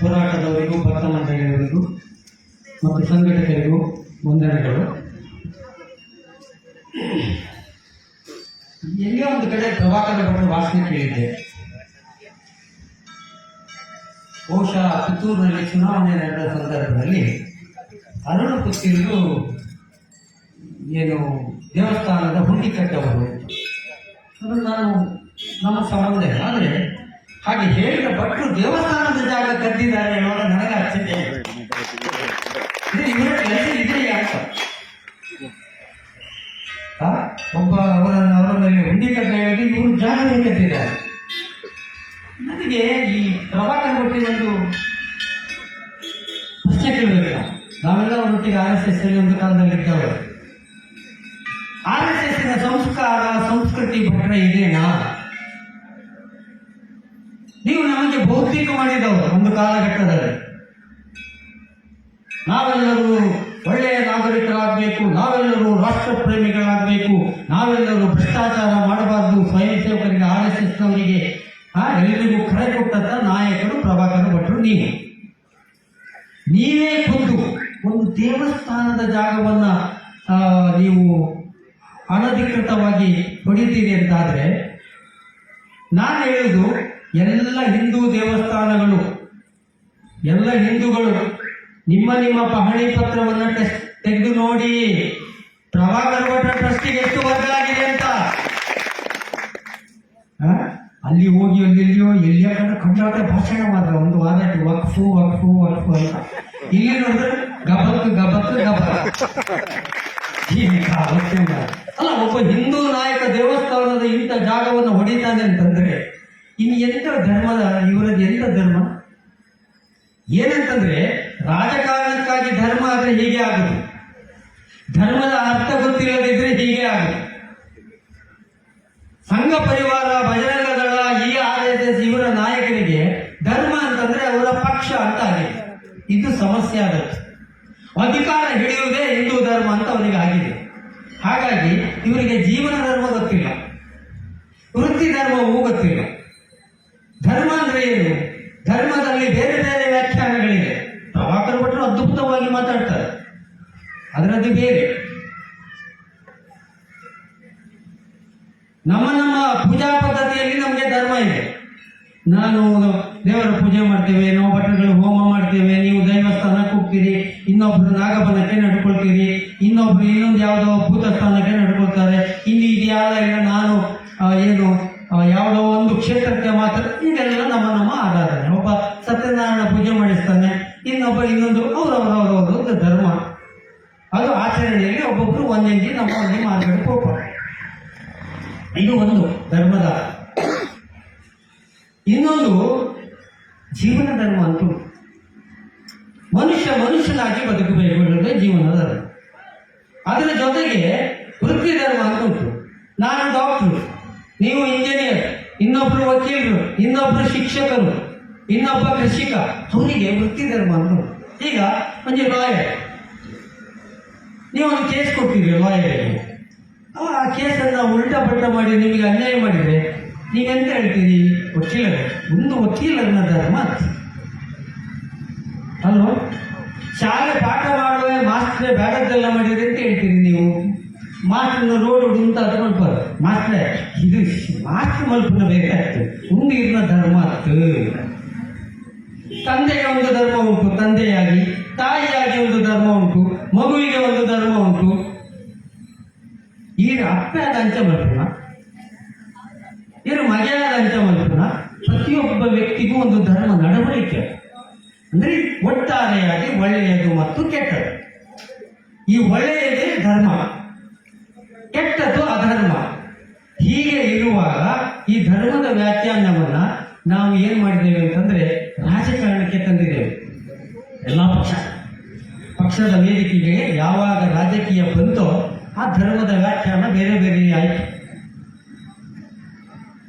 ಹೋರಾಟದವರಿಗೂ ಮಂಡಳಿಯವರಿಗೂ ಮತ್ತು ಸಂಘಟಕರಿಗೂ ವಂದನೆಗಳು. ಎಲ್ಲೇ ಒಂದು ಕಡೆ ಪ್ರಭಾಕರ ಭಟ್ರ ವಾಸನೆ ಕೇಳಿದ್ದೆ. ಬಹುಶಃ ಪುತ್ತೂರಿನಲ್ಲಿ ಚುನಾವಣೆ ನಡೆದ ಸಂದರ್ಭದಲ್ಲಿ ಅರುಣ ಪುತ್ತಿರರು ಏನು ದೇವಸ್ಥಾನದ ಹುಂಡಿ ಕಟ್ಟವರು ಅದು ನಾನು ನಮ್ಮ ಸಂಬಂಧ ಆದರೆ ಹಾಗೆ ಹೇಳಿದ ಭಟ್ರು ದೇವಸ್ಥಾನದ ಜಾಗ ಕದ್ದಿದ್ದಾರೆ ಅನ್ನೋದು ನನಗೆ ಆ? ಒಬ್ಬ ಅವರನ್ನು ಅವರ ಮೇಲೆ ಹುಂಡಿ ಹೇಳಿ ಇವರು ಜಾಗವೇ ಕಟ್ಟಿದ್ದಾರೆ. ನನಗೆ ಈ ಪ್ರಭಾಕರ್ ಒಟ್ಟಿಗೆ ಒಂದು ಪ್ರಶ್ನೆ ಕೇಳಬೇಕು ನಾವೆಲ್ಲ ಒಟ್ಟಿಗೆ ಆರ್ ಎಸ್ ಎಸ್ ಒಂದು ಕಾಲದಲ್ಲಿ ಇದ್ದವರು. ಆರ್ ಎಸ್ ಎಸ್ ಸಂಸ್ಕಾರ, ಸಂಸ್ಕೃತಿ ಭಟ್ರ ಇದೇನಾ? ಬೌದ್ಧಿಕ ಮಾಡಿದವರು ಒಂದು ಕಾಲಘಟ್ಟದಲ್ಲಿ. ನಾವೆಲ್ಲರೂ ಒಳ್ಳೆಯ ನಾಗರಿಕರಾಗಬೇಕು, ನಾವೆಲ್ಲರೂ ರಾಷ್ಟ್ರ ಪ್ರೇಮಿಗಳಾಗಬೇಕು ನಾವೆಲ್ಲರೂ ಭ್ರಷ್ಟಾಚಾರ ಮಾಡಬಾರ್ದು, ಸ್ವಯಂ ಸೇವಕರಿಗೆ ಆರ್ ಎಸ್ ಎಸ್ನವರಿಗೆ ಎಲ್ಲರಿಗೂ ಕರೆ ಕೊಟ್ಟಂತ ನಾಯಕರು, ಪ್ರಭಾಕರ ಭಟ್ರು ನೀವು. ನೀವೇ ಖುದ್ದು ಒಂದು ದೇವಸ್ಥಾನದ ಜಾಗವನ್ನ ನೀವು ಅನಧಿಕೃತವಾಗಿ ಹೊಡಿತೀರಿ ಅಂತಾದರೆ, ನಾನು ಹೇಳುದು ಎಲ್ಲ ಹಿಂದೂ ದೇವಸ್ಥಾನಗಳು, ಎಲ್ಲ ಹಿಂದೂಗಳು, ನಿಮ್ಮ ನಿಮ್ಮ ಪಹಣಿ ಪತ್ರವನ್ನು ತೆಗೆದು ನೋಡಿ. ಪ್ರಭಾಕರ್ ಟ್ರಸ್ಟಿಗೆ ಎಷ್ಟು ಬದಲಾಗಿದೆ ಅಂತ? ಅಲ್ಲಿ ಹೋಗಿ ಎಲ್ಲೆಲ್ಲಿಯೋ ಎಲ್ಲಿಯ ಕಂಡ ಕಂಡಾಟ ಭಾಷಣ ಮಾತ್ರ, ಒಂದು ವಾದ ವಕ್ಫು ವಕ್ಫು ವಕ್ಫು ಅಂತ. ಇಲ್ಲಿ ನೋಡಿದ್ರೆ ಗಬತ್ ಗಬತ್ ಆಲೋಚನೆ ಅಲ್ಲ, ಒಬ್ಬ ಹಿಂದೂ ನಾಯಕ ದೇವಸ್ಥಾನದ ಇಂಥ ಜಾಗವನ್ನು ಹೊಡಿತಾನೆ ಅಂತಂದ್ರೆ ಇನ್ನು ಎಂತ ಧರ್ಮದ, ಇವರದ್ದು ಎಲ್ಲ ಧರ್ಮ? ಏನಂತಂದ್ರೆ, ರಾಜಕಾರಣಕ್ಕಾಗಿ ಧರ್ಮ ಆದ್ರೆ ಹೀಗೆ ಆಗುತ್ತೆ. ಧರ್ಮದ ಅರ್ಥ ಗೊತ್ತಿಲ್ಲದಿದ್ರೆ ಹೀಗೆ ಆಗುತ್ತೆ. ಸಂಘ ಪರಿವಾರ ಭಜರಂಗ ಈ ಎಸ್ ಇವರ ನಾಯಕರಿಗೆ ಧರ್ಮ ಅಂತಂದ್ರೆ ಅವರ ಪಕ್ಷ ಅಂತ ಆಗಿದೆ. ಇದು ಸಮಸ್ಯೆ ಆಗುತ್ತೆ ಅಧಿಕಾರ ಹಿಡಿಯುವುದೇ ಹಿಂದೂ ಧರ್ಮ ಅಂತ ಅವರಿಗೆ ಆಗಿದೆ. ಹಾಗಾಗಿ ಇವರಿಗೆ ಜೀವನ ಧರ್ಮ ಗೊತ್ತಿಲ್ಲ. ವೃತ್ತಿ ಧರ್ಮವೂ ಗೊತ್ತಿಲ್ಲ. ಧರ್ಮ ಅಂದ್ರೆ ಏನು? ಧರ್ಮದಲ್ಲಿ ಬೇರೆ ಬೇರೆ ವ್ಯಾಖ್ಯಾನಗಳಿವೆ. ಪ್ರಭಾಕರ್ ಭಟ್ರು ಅದ್ಭುತವಾಗಿ ಮಾತಾಡ್ತಾರೆ. ಅದರದ್ದು ಬೇರೆ. ನಮ್ಮ ನಮ್ಮ ಪೂಜಾ ಪದ್ಧತಿಯಲ್ಲಿ ನಮಗೆ ಧರ್ಮ ಇದೆ. ನಾನು ದೇವರ ಪೂಜೆ ಮಾಡ್ತೇವೆ, ನಾವು ಭಟ್ರುಗಳು ಹೋಮ ಮಾಡ್ತೇವೆ, ನೀವು ದೈವಸ್ಥಾನಕ್ಕೆ ಹೋಗ್ತೀರಿ, ಇನ್ನೊಬ್ರು ನಾಗಬನಕ್ಕೆ ನಡ್ಕೊಳ್ತೀರಿ, ಇನ್ನೊಬ್ರು ಇನ್ನೊಂದು ಯಾವುದೋ ಭೂತ ಸ್ಥಾನಕ್ಕೆ ನಡ್ಕೊಳ್ತಾರೆ. ಇಲ್ಲಿ ಇದೆಯಾದ ನಾನು ಏನು ಯಾವುದೋ ಒಂದು ಕ್ಷೇತ್ರಕ್ಕೆ ಮಾತ್ರ ಇದೆಲ್ಲ ನಮ್ಮ ನಮ್ಮ ಆರಾಧನೆ. ಒಬ್ಬ ಸತ್ಯನಾರಾಯಣ ಪೂಜೆ ಮಾಡಿಸ್ತಾನೆ, ಇನ್ನೊಬ್ಬ ಇನ್ನೊಂದು ಅವರವರವರವರು ಒಂದು ಧರ್ಮ. ಅದು ಆಚರಣೆಯಲ್ಲಿ ಒಬ್ಬೊಬ್ಬರು ಒಂದೇ ನಮ್ಮ ಒಂದು ಮಾರ್ಗಕ್ಕೆ ಹೋಗ್ತಾರೆ ಇದು ಒಂದು ಧರ್ಮದ. ಇನ್ನೊಂದು ಜೀವನ ಧರ್ಮ ಅಂತ. ಮನುಷ್ಯ ಮನುಷ್ಯನಾಗಿ ಬದುಕಬೇಕು ಅನ್ನೋದೇ ಜೀವನ ಧರ್ಮ. ಅದರ ಜೊತೆಗೆ ವೃತ್ತಿ ಧರ್ಮ ಅಂತ ಉಂಟು. ನಾನು ಡಾಕ್ಟ್ರು ನೀವು ಇಂಜಿನಿಯರ್, ಇನ್ನೊಬ್ರು ವಕೀಲರು, ಇನ್ನೊಬ್ರು ಶಿಕ್ಷಕರು, ಇನ್ನೊಬ್ಬ ಕೃಷಿಕ ಅವರಿಗೆ ವೃತ್ತಿ ಧರ್ಮ ಅಂತ ಈಗ ಒಂದು ಲಾಯರ್ ನೀವು ಒಂದು ಕೇಸ್ ಕೊಟ್ಟಿದ್ರಿ ಲಾಯರ್ಗೆ ಆ ಕೇಸನ್ನು ಉಲ್ಟಾ ಪಲ್ಟ ಮಾಡಿ ನಿಮಗೆ ಅನ್ಯಾಯ ಮಾಡಿದರೆ, ನೀವೆಂತ ಹೇಳ್ತೀರಿ? ವಕೀಲರೇ, ಒಂದು ವಕೀಲರನ್ನ ಧರ್ಮ. ಅಲ್ವಾ ಶಾಲೆ ಪಾಠ ಮಾಡುವ, ಮಾಸ್ಟ್ರೆ ಬೇಡದ್ದೆಲ್ಲ ಮಾಡಿದ್ರೆ ಅಂತ ಹೇಳ್ತೀರಿ ನೀವು? ಮಾಸ್ಟ್ರನ್ನ ರೋಡ್ ಅಂತ ತಗೊಳ್ಬಾರ್ದು ಮಾತ್ರ ಮಾಸ್ಟ್ರೆ ಇದು ಮಾತು ಮಲ್ಪನ ಬೇಕಾಗ್ತದೆ ಉಂಡಿರ್ನ ಧರ್ಮ ಅತ್ತು ತಂದೆಗೆ ಒಂದು ಧರ್ಮ ಉಂಟು, ತಂದೆಯಾಗಿ, ತಾಯಿಯಾಗಿ ಒಂದು ಧರ್ಮ ಉಂಟು, ಮಗುವಿಗೆ ಒಂದು ಧರ್ಮ ಉಂಟು. ಈಗ ಅಪ್ಪಯಾದ ಅಂಚ ಮಲ್ಪನ? ಏನು ಮಗೆಯಾದ ಅಂಚ ಮಲ್ಪನ? ಪ್ರತಿಯೊಬ್ಬ ವ್ಯಕ್ತಿಗೂ ಒಂದು ಧರ್ಮ ನಡವಳಿಕೆ. ಅಂದ್ರೆ ಒಟ್ಟಾರೆಯಾಗಿ ಒಳ್ಳೆಯದು ಮತ್ತು ಕೆಟ್ಟದು. ಈ ಒಳ್ಳೆಯದೇ ಧರ್ಮ. ಕೆಟ್ಟದ್ದು ಅಧರ್ಮ. ಹೀಗೆ ಇರುವಾಗ ಈ ಧರ್ಮದ ವ್ಯಾಖ್ಯಾನವನ್ನ ನಾವು ಏನ್ ಮಾಡಿದ್ದೇವೆ ಅಂತಂದ್ರೆ ರಾಜಕಾರಣಕ್ಕೆ ತಂದಿದ್ದೇವೆ. ಎಲ್ಲ ಪಕ್ಷ. ಪಕ್ಷದ ವೇದಿಕೆಗೆ ಯಾವಾಗ ರಾಜಕೀಯ ಬಂತೋ ಆ ಧರ್ಮದ ವ್ಯಾಖ್ಯಾನ ಬೇರೆ ಬೇರೆ ಆಯಿತು.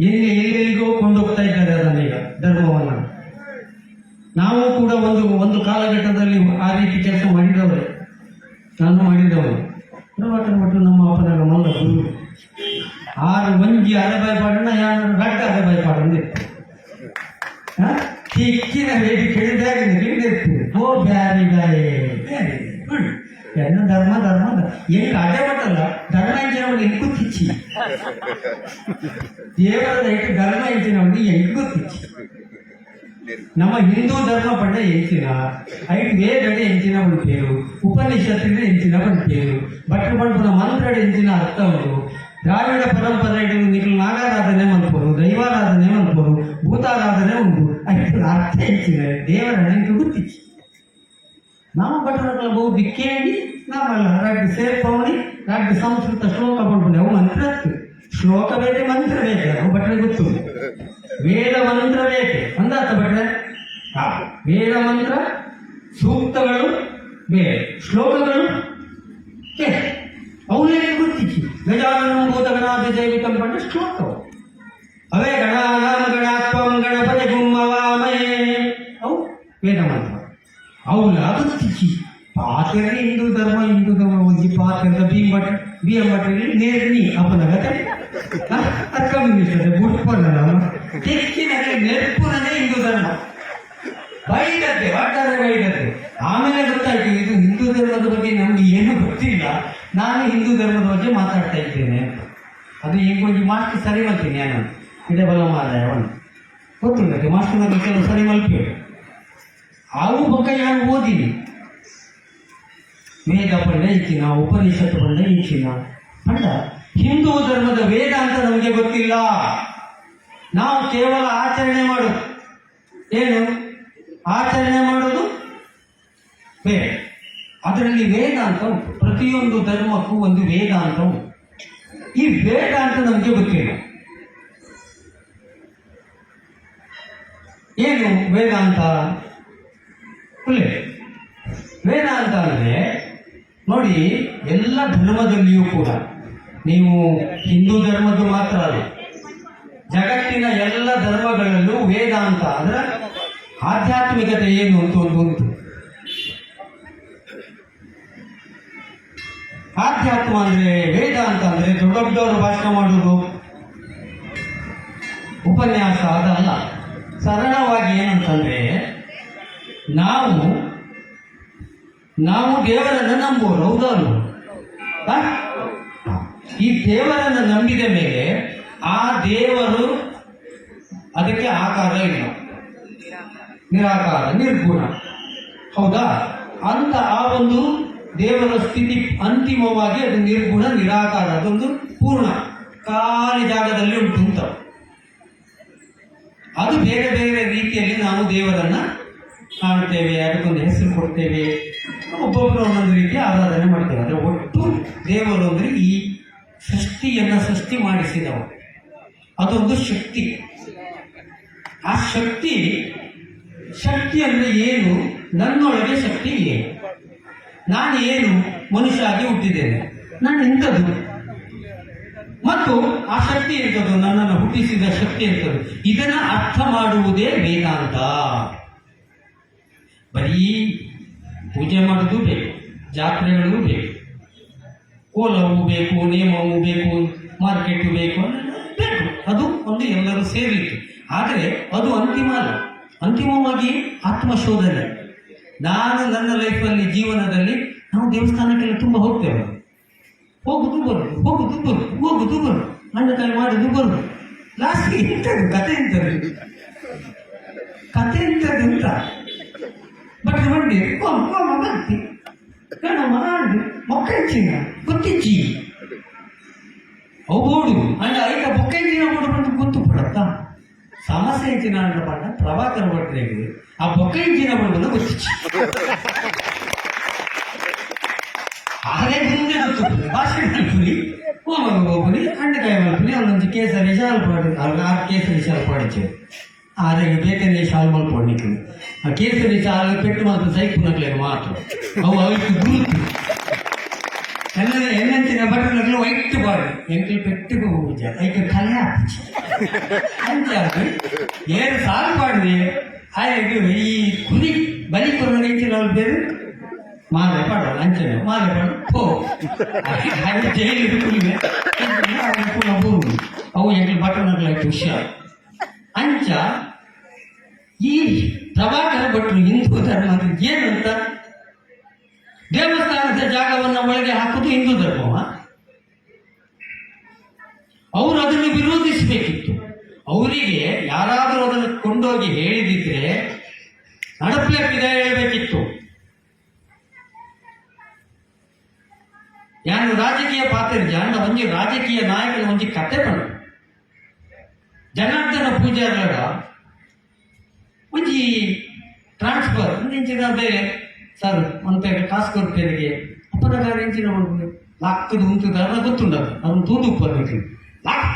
ಎಲ್ಲಿ ಎಲ್ಲೆಲ್ಲಿಗೋ ಕೊಂಡೋಗ್ತಾ ಇದ್ದಾರೆ ಅದನ್ನೀಗ ಧರ್ಮವನ್ನು. ನಾವು ಕೂಡ ಒಂದು ಒಂದು ಕಾಲಘಟ್ಟದಲ್ಲಿ ಆ ರೀತಿ ಕೆಲಸ ಮಾಡಿದವರು. ನಾನು ಮಾಡಿದವರು. ಪ್ರಭಾಕರ್ ಭಟ್ರು ನಮ್ಮ ಅಪ್ಪನಾಗ ಮಲ್ಲ ಗುರು ಆರು ಮಂಜಿ ಅರೆಬಾಯಿ ಪಾಡಣ್ಣ ಯಾರು ಗಟ್ಟ ಅರೆಬಾಯಿ ಪಾಡಂದು ತಿಕ್ಕಿನ ಹೇಳಿ ಕೇಳಿದಾಗ ನಿಲ್ಲಿರ್ತು ಓ ಬ್ಯಾರಿ ಬ್ಯಾರಿ ಬ್ಯಾರಿ ಗುಡ್ ಎನ್ನ ಧರ್ಮ ಧರ್ಮ ಹೆಂಗ್ ಅದೇ ಬಟ್ಟಲ್ಲ ಧರ್ಮ ಇಂಚಿನವನು ಹೆಂಗ್ ಗೊತ್ತಿಚ್ಚಿ ದೇವರ ನಮ್ಮ ಹಿಂದೂ ಧರ್ಮ ಪಂಡ ಎಂಚಿನ, ಐದು ವೇದಡೆ ಎಂಚಿನ ಉಂಟೇನು ಉಪನಿಷತ್ತಿನ ಎಂಚಿನ ಉಂಟೇನು ಭಟ್ಟ ಪಂಪನ ಮಂತ್ರಡ ಎಂಚಿನ ಅರ್ಥವನ್ನು ದ್ರಾವಿಡ ಪರಂಪರೆಗಳು ನಿಖಿಲ್ ನಾಗಾರಾಧನೆ ಮಲ್ಪರು ದೈವಾರಾಧನೆ ಮಲ್ಪರು ಭೂತಾರಾಧನೆ ಉಂಟು ಅದಕ್ಕೆ ಅರ್ಥ ಹೆಚ್ಚಿನ ದೇವರ ಹಣಕ್ಕೆ ಗೊತ್ತಿಚ್ಚಿ ನಮ್ಮ ಭಟ್ಟರ ಬಹು ದಿಕ್ಕೇಡಿ ನಮ್ಮಲ್ಲ ರಾಜ್ಯ ಸೇರ್ಪವಣಿ, ರಾಜ್ಯ ಸಂಸ್ಕೃತ ಶ್ಲೋಕ ಪಡ್ಕೊಂಡು ಅವು ಮಂತ್ರ ಶ್ಲೋಕ ಬೇರೆ ಮಂತ್ರ ಬೇರೆ ಅವು ಭಟ್ಟರಿಗೆ ಗೊತ್ತು ವೇದ ಮಂತ್ರ ಬೇಕೆ ಅಂದಾತ ಭಟ್ರೆ ಹಾ. ವೇದ ಮಂತ್ರ ಸೂಕ್ತಗಳು ಬೇರೆ ಶ್ಲೋಕಗಳು ಅವನೇ ಗೊತ್ತಿಚ್ಚಿ ಗಜಾನನ ಭೂತಗಣಾದಿ ಜೈವಿಕಂ ಪಟ್ಟ ಶ್ಲೋಕವು. ಅವೇ ಗಣಾನಾಂ ಗಣಾತ್ವಂ ಗಣಪತಿ ಗುಮ್ಮವಾಮೇ ಅವು ವೇದ ಮಂತ್ರ ಅವಳ ಗೊತ್ತಿಚ್ಚಿ ಪಾತ್ರೆ ಹಿಂದೂ ಧರ್ಮ ಹಿಂದೂ ಧರ್ಮ. ಒಂದು ಪಾತ್ರದ ಬಿ ಮಠ ಬಿ ಎಂ ಮಠದಲ್ಲಿ ನೇರ್ನಿ ಅಪ್ಪನ ಗತೆ ಕಮ್ಯುನಿಸ್ಟ್ ಬುಟ್ಪಲ್ಲ ನಾವು ನೆನಪುನೇ ಹಿಂದೂ ಧರ್ಮ. ಬೈದಂತೆ ಒಟ್ಟಾರೆ ಬೈದಂತೆ ಆಮೇಲೆ ಗೊತ್ತಾಯ್ತು, ಇದು ಹಿಂದೂ ಧರ್ಮದ ಬಗ್ಗೆ ನಮ್ಗೆ ಏನು ಗೊತ್ತಿಲ್ಲ. ನಾನು ಹಿಂದೂ ಧರ್ಮದ ಬಗ್ಗೆ ಮಾತಾಡ್ತಾ ಇದ್ದೇನೆ. ಅದು ಈಗ ಒಂದು ಮಾಸ್ಟರ್ ಸರಿ ಮಲ್ತೀನಿ ನಾನು ಇದೇ ಬಲ ಮಾರಾಯ ಅವನು ಗೊತ್ತಿಲ್ಲ ಮಾಸ್ಟರ್ನಾಗ ಕೆಲವು ಸರಿ ಮಲ್ಪಿ ಅವು ಬಗ್ಗೆ ನಾನು ಓದಿನಿ? ವೇದ ಪಂಡ ಇಚ್ಚಿನ ಉಪನಿಷತ್ತು ಪಂಡ ಇಚ್ಚಿನ ಪಂಡ. ಹಿಂದೂ ಧರ್ಮದ ವೇದ ಅಂತ ನಮಗೆ ಗೊತ್ತಿಲ್ಲ. ನಾವು ಕೇವಲ ಆಚರಣೆ ಮಾಡೋದು. ಏನು? ಆಚರಣೆ ಮಾಡೋದು? ಬೇರೆ ಅದರಲ್ಲಿ ವೇದ ಅಂತ ಉಂಟು. ಪ್ರತಿಯೊಂದು ಧರ್ಮಕ್ಕೂ ಒಂದು ವೇದ ಅಂತ ಉಂಟು. ಈ ವೇದ ಅಂತ ನಮಗೆ ಗೊತ್ತಿಲ್ಲ. ಏನು ವೇದಾಂತ? ಒಳ್ಳೆ. ವೇದಾಂತ ಅಂದರೆ, ನೋಡಿ, ಎಲ್ಲ ಧರ್ಮದಲ್ಲಿಯೂ ಕೂಡ ನೀವು ಹಿಂದೂ ಧರ್ಮದ್ದು ಮಾತ್ರ ಅಲ್ಲ. ಜಗತ್ತಿನ ಎಲ್ಲ ಧರ್ಮಗಳಲ್ಲೂ ವೇದಾಂತ ಅಂದ್ರೆ ಆಧ್ಯಾತ್ಮಿಕತೆ ಏನು ಅಂತ ಒಂದು ಆಧ್ಯಾತ್ಮ ಅಂದ್ರೆ ವೇದಾಂತ ಅಂದ್ರೆ ದೊಡ್ಡ ದೊಡ್ಡವರು ಭಾಷಣ ಮಾಡೋದು. ಉಪನ್ಯಾಸ ಅದಲ್ಲ. ಸರಳವಾಗಿ ಏನಂತಂದ್ರೆ ನಾವು ನಾವು ದೇವರನ್ನು ನಂಬುವರು ಹೌದಾನು ಆ? ಈ ದೇವರನ್ನು ನಂಬಿದ ಮೇಲೆ ಆ ದೇವರು ಅದಕ್ಕೆ ಆಕಾರ ಇಲ್ಲ ನಿರಾಕಾರ, ನಿರ್ಗುಣ. ಹೌದಾ? ಅಂತ ಆ ಒಂದು ದೇವರ ಸ್ಥಿತಿ ಅಂತಿಮವಾಗಿ ಅದು ನಿರ್ಗುಣ, ನಿರಾಕಾರ, ಅದೊಂದು ಪೂರ್ಣ. ಖಾಲಿ ಜಾಗದಲ್ಲಿ ಉಂಟು ಅಂತ. ಅದು ಬೇರೆ ಬೇರೆ ರೀತಿಯಲ್ಲಿ ನಾವು ದೇವರನ್ನ ಕಾಣ್ತೇವೆ, ಅದಕ್ಕೊಂದು ಹೆಸರು ಕೊಡ್ತೇವೆ. ಒಬ್ಬೊಬ್ಬರು ಒಂದೊಂದು ರೀತಿ ಆರಾಧನೆ ಮಾಡ್ತೇವೆ ಆದರೆ ಒಟ್ಟು ದೇವರು ಅಂದರೆ ಈ ಸೃಷ್ಟಿಯನ್ನು ಸೃಷ್ಟಿ ಮಾಡಿಸಿದವ ಅದೊಂದು ಶಕ್ತಿ. ಆ ಶಕ್ತಿ ಶಕ್ತಿ ಅಂದ್ರೆ ಏನು? ನನ್ನೊಳಗೆ ಶಕ್ತಿ ಏನು ನಾನು ಏನು ಮನುಷ್ಯ ಆಗಿ ಹುಟ್ಟಿದ್ದೇನೆ? ನಾನು ಇಂಥದ್ದು. ಮತ್ತು ಆ ಶಕ್ತಿ ಎಂಥದ್ದು? ನನ್ನನ್ನು ಹುಟ್ಟಿಸಿದ ಶಕ್ತಿ ಎಂಥದ್ದು? ಇದನ್ನ ಅರ್ಥ ಮಾಡುವುದೇ ವೇದಾಂತ. ಬರೀ ಪೂಜೆ ಮಾಡೋದು ಬೇಕು, ಜಾತ್ರೆಗಳು ಬೇಕು. ಕೋಲವು ಬೇಕು, ನೇಮವು ಬೇಕು, ಮಾರ್ಕೆಟ್ ಬೇಕು ಬೇಕು. ಅದು ಒಂದು ಎಲ್ಲರೂ ಸೇರಿತ್ತು. ಆದರೆ ಅದು ಅಂತಿಮ ಅಲ್ಲ. ಅಂತಿಮವಾಗಿ ಆತ್ಮಶೋಧನೆ. ನಾನು ನನ್ನ ಲೈಫಲ್ಲಿ ಜೀವನದಲ್ಲಿ ನಾವು ದೇವಸ್ಥಾನಕ್ಕೆಲ್ಲ ತುಂಬ ಹೋಗ್ತೇವೆ. ಹೋಗುದು ಬರುದು ಹೋಗುದು ಬರುದು ಹೋಗುದು ಬರುದು ತಾಯಿ ಮಾಡುದು ಬರುದು. ಲಾಸ್ಟ್ಗೆ ಎಂತದು ಕತೆ ಎಂತದು ಕತೆ ಎಂತದು ಅಂತ. ಬಟ್ ಬಂಡಿ ಕೋಮ ಕೋಮ ಮಾಡಿ ಕಣ ಮಾಡಿ ಮೊಕ್ಕಂಚಿನ ಗೊತ್ತಿಚ್ಚಿ ಅವುಗೋಡು ಅಂಡ ಐಕ ಬೊಕ್ಕಂಚಿನ ಕೂಡ ಬಂದು ಗೊತ್ತು ಪಡತ್ತಾ ಸಮಸ್ಯೆ ಇಂಚಿನ ಅಂಡ ಪಂಡ ಪ್ರಭಾಕರ ಭಟ್ರಿಗೆ ಆ ಬೊಕ್ಕಂಚಿನ ಬಂದು ಗೊತ್ತಿಚ್ಚಿ ಆದರೆ ಮುಂದೆ ಗೊತ್ತು ಭಾಷೆ ಮಲ್ಪುರಿ ಕೋಮ ಹೋಗ್ಬುರಿ ಅಂಡಕಾಯಿ ಮಲ್ಪುರಿ ಅಲ್ಲೊಂದು ಕೇಸರಿ ಶಾಲ್ ಪಾಡಿ ಅಲ್ಲಿ ಆ ಕೇಸರಿ ಶಾಲ್ ಪಾಡಿச்சு ಆದರೆ ಬೇಕಂದ್ರೆ ಶಾಲ್ ಮಲ್ಪೊಡ್ನಿಕ್ಕೆ ಆ ಕೇಸರಿ ಶಾಲ್ ಪೆಟ್ಟು ಮಾತ್ರ ಸೈಪುನಕ್ಲೆ ಮಾತ್ರ ಅವು ಅವಕ್ಕೆ ಗುರುತು ಎಲ್ಲ ಎನ್ನಂಚಿನ ಬಟ್ಟಲು ವೈಟ್ ಬಾಡಿ ಎಂಕಲ್ ಪೆಟ್ಟು ಪೂಜ ಐಕ ಕಲೆ ಹಾಕಿ ಅಂಚಾದು ಏಳು ಸಾಲು ಪಾಡಿದೆ ಹಾಗೆ ಈ ಕುರಿ ಬಲಿ ಕೊರೋನ ಇಂಚಿನ ಬೇರೆ ಮಾಲೆ ಪಡೋಲ್ಲ ಅಂಚನೆ ಮಾಲೆ ಪಡ ಪೋ ಹಾಗೆ ಜೈಲಿಗೆ ಕುಲಿವೆ ಪುನಃ ಬೋದು ಅವು ಎಂಕಲ್ ಬಟ್ಟನಗ್ಲಾಯ್ತು ಹುಷಾರ್ ಅಂಚ ಈ ಪ್ರಭಾಕರ ಭಟ್ರು ಹಿಂದೂ ಧರ್ಮ ಅಂದ್ರೆ ಏನು ಅಂತ ದೇವಸ್ಥಾನದ ಜಾಗವನ್ನು ಒಳಗೆ ಹಾಕುದು ಹಿಂದೂ ಧರ್ಮವ. ಅವರು ಅದನ್ನು ವಿರೋಧಿಸಬೇಕಿತ್ತು. ಅವರಿಗೆ ಯಾರಾದರೂ ಅದನ್ನು ಕೊಂಡೋಗಿ ಹೇಳಿದಿದ್ರೆ ನಡಪಲೆ ವಿದಾಯ ಹೇಳಬೇಕಿತ್ತು. ಯಾರು ರಾಜಕೀಯ ಪಾತ್ರ ಜಾಂಡ ಒಂಜಿ ರಾಜಕೀಯ ನಾಯಕನ ಒಂಜಿ ಕತೆ ಬಂದು ಜನಾರ್ದನ ಪೂಜಾರರ ಒಂಜಿ ಟ್ರಾನ್ಸ್ಫರ್ ಬೇರೆ? ಕಾಸು ಕೊಡ್ತೇನೆ ಅಪ್ಪನಗಾರ ಇಂಚಿನ ಒಂದು ಲಾಕ್ತದ ಉಂಟದ ಗೊತ್ತುಂಡ ಗೊತ್ತುಂಡದು ಅದನ್ನು ತೂದು ಉಪ್ಪಿ ಲಾಕ್!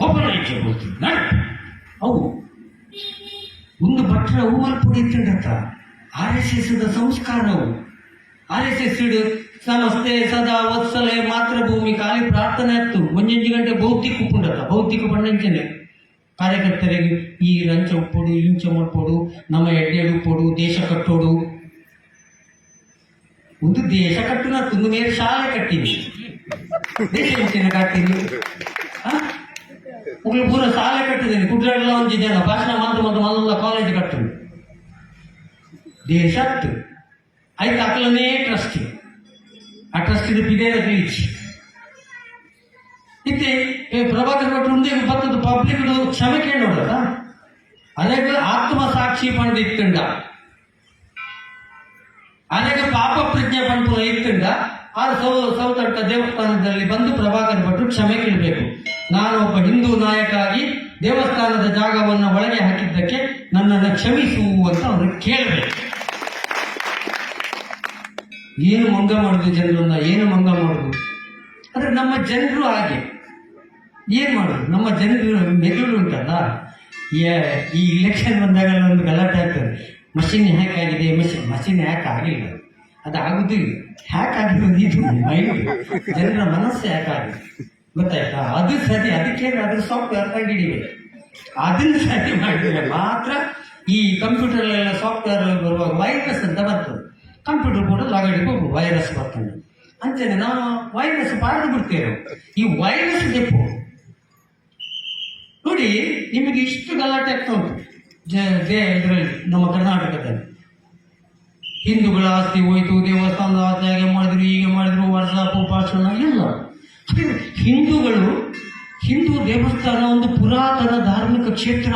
ಒಬ್ಬನ ಗೊತ್ತು. ನಡ್! ಅವು ಒಂದು ಭಟ್ರ ಹೂವಲ್ ಪುಡಿ ತಿಂಡತ್ತ ಆರ್ ಎಸ್ ಎಸ್ ಸಂಸ್ಕಾರವು. ಆರ್ ಎಸ್ ಎಸ್ ನಮಸ್ತೆ ಸದಾ ವತ್ಸಲೆ ಮಾತೃಭೂಮಿ ಕಾಲಿ ಪ್ರಾರ್ಥನೆ ಆಯ್ತು ಒಂಜೊಂಜಿ ಗಂಟೆ ಭೌತಿಕ ಉಪ್ಪುಂಡತ್ತ. ಭೌತಿಕ ಬಣ್ಣಂಚನೆ. ಕಾರ್ಯಕರ್ತರಿಗೆ ಈ ಲಂಚ ಉಪ್ಪೋಡು, ಇಂಚ ಮಾಡ್ಕೊಡು ನಮ್ಮ ಎಡ್ಡೆ ಉಪ್ಪೋಡು, ದೇಶ ಕಟ್ಟೋಡು. ಒಂದು ದೇಶ ಕಟ್ಟುನ ಒಂದು ಮೇಲೆ ಶಾಲೆ ಕಟ್ಟಿನಿ ದೇಶ ಇಂಚಿನ ಕಟ್ಟಿನಿ ಮುಗ್ಳು ಪೂರ ಶಾಲೆ ಕಟ್ಟಿದ್ದೀನಿ ಕುಡ್ಲಾಡಲ್ಲ ಒಂಜಿ ಜನ ಭಾಷಣ ಮಾತ್ರ ಮತ್ತು ಮಲ್ಲ ಕಾಲೇಜ್ ಕಟ್ಟುದು ದೇಶ ಅತ್ತು ಆಯ್ತು ಅಕ್ಕಲನೇ ಟ್ರಸ್ಟ್ ಆ ಟ್ರಸ್ಟ್ ಬಿದೇರ ರೀಚ್ ಇತ್ತೆ ಏ ಪ್ರಭಾಕರ್ ಭಟ್ರು ಮುಂದೆ ಬತ್ತದ ಪಬ್ಲಿಕ್ ಕ್ಷಮೆ ಕೇಳೋಡಲ್ಲ ಅನೇಕ ಆತ್ಮ ಸಾಕ್ಷಿ ಪಂಡ ಅನೇಕ ಪಾಪ ಪ್ರಜ್ಞೆ ಬಂತು ಇತ್ತಂಡ ಆ ಸೌ ಸೌತಟ್ಟ ದೇವಸ್ಥಾನದಲ್ಲಿ ಬಂದು ಪ್ರಭಾಕರ್ ಭಟ್ರು ಕ್ಷಮೆ ಕೇಳಬೇಕು. ನಾನು ಒಬ್ಬ ಹಿಂದೂ ನಾಯಕ ಆಗಿ ದೇವಸ್ಥಾನದ ಜಾಗವನ್ನು ಒಳಗೆ ಹಾಕಿದ್ದಕ್ಕೆ ನನ್ನನ್ನು ಕ್ಷಮಿಸು ಅಂತ ಅವರು ಕೇಳಬೇಕು. ಏನು ಮಂಗ ಮಾಡುದು ಜನರನ್ನ? ಏನು ಮಂಗ ಮಾಡುದು? ಅಂದ್ರೆ ನಮ್ಮ ಜನರು ಹಾಗೆ. ಏನು ಮಾಡುದು? ನಮ್ಮ ಜನರು ಮೆದುಳು ಉಂಟಲ್ಲ? ಈ ಇಲೆಕ್ಷನ್ ಬಂದಾಗ ಒಂದು ಗಲಾಟೆ ಆಗ್ತದೆ. ಮಷಿನ್ ಹ್ಯಾಕ್ ಆಗಿದೆ ಮಷಿನ್ ಮಷೀನ್ ಹ್ಯಾಕ್ ಆಗಿಲ್ಲ. ಅದು ಆಗುದಿಲ್ಲ ಹ್ಯಾಕ್ ಆಗಿರೋದು ಇದು ಮೈಂಡ್ ಜನರ ಮನಸ್ಸು ಹ್ಯಾಕ್ ಆಗಿದೆ. ಗೊತ್ತಾಯ್ತಾ? ಅದು ಸರಿ, ಅದಕ್ಕೆ ಅದ್ರ ಸಾಫ್ಟ್ವೇರ್ ಕಂಡುಹಿಡಿಬೇಕು ಅದನ್ನು ಸರಿ ಮಾಡಿದ್ರೆ ಮಾತ್ರ ಈ ಕಂಪ್ಯೂಟರ್ಲೆಲ್ಲ ಸಾಫ್ಟ್ವೇರ್ ಬರುವಾಗ ವೈರಸ್ ಅಂತ ಬರ್ತದೆ ಕಂಪ್ಯೂಟರ್ ಕೂಡ ಲಾಗಡಿ ಹೋಗು ವೈರಸ್ ಬರ್ತದೆ. ಅಂಚನೆ ನಾವು ವೈರಸ್ ಪಾರದು ಬಿಡ್ತೇವೆ ಈ ವೈರಸ್ ಜಪ್ಪು ನೋಡಿ, ನಿಮಗೆ ಇಷ್ಟು ಗಲಾಟೆ ಆಗ್ತಾ ಉಂಟು. ಜ ಇದರಲ್ಲಿ ನಮ್ಮ ಕರ್ನಾಟಕದಲ್ಲಿ. ಹಿಂದೂಗಳ ಆಸ್ತಿ ಹೋಯಿತು, ದೇವಸ್ಥಾನದ ಆಸ್ತಿ ಹಾಗೆ ಮಾಡಿದ್ರು, ಹೀಗೆ ಮಾಡಿದ್ರು ವರ್ಷಾಪು ಉಪಾಸನ ಹಾಗೆ ಹಿಂದೂಗಳು, ಹಿಂದೂ ದೇವಸ್ಥಾನ ಒಂದು ಪುರಾತನ ಧಾರ್ಮಿಕ ಕ್ಷೇತ್ರ.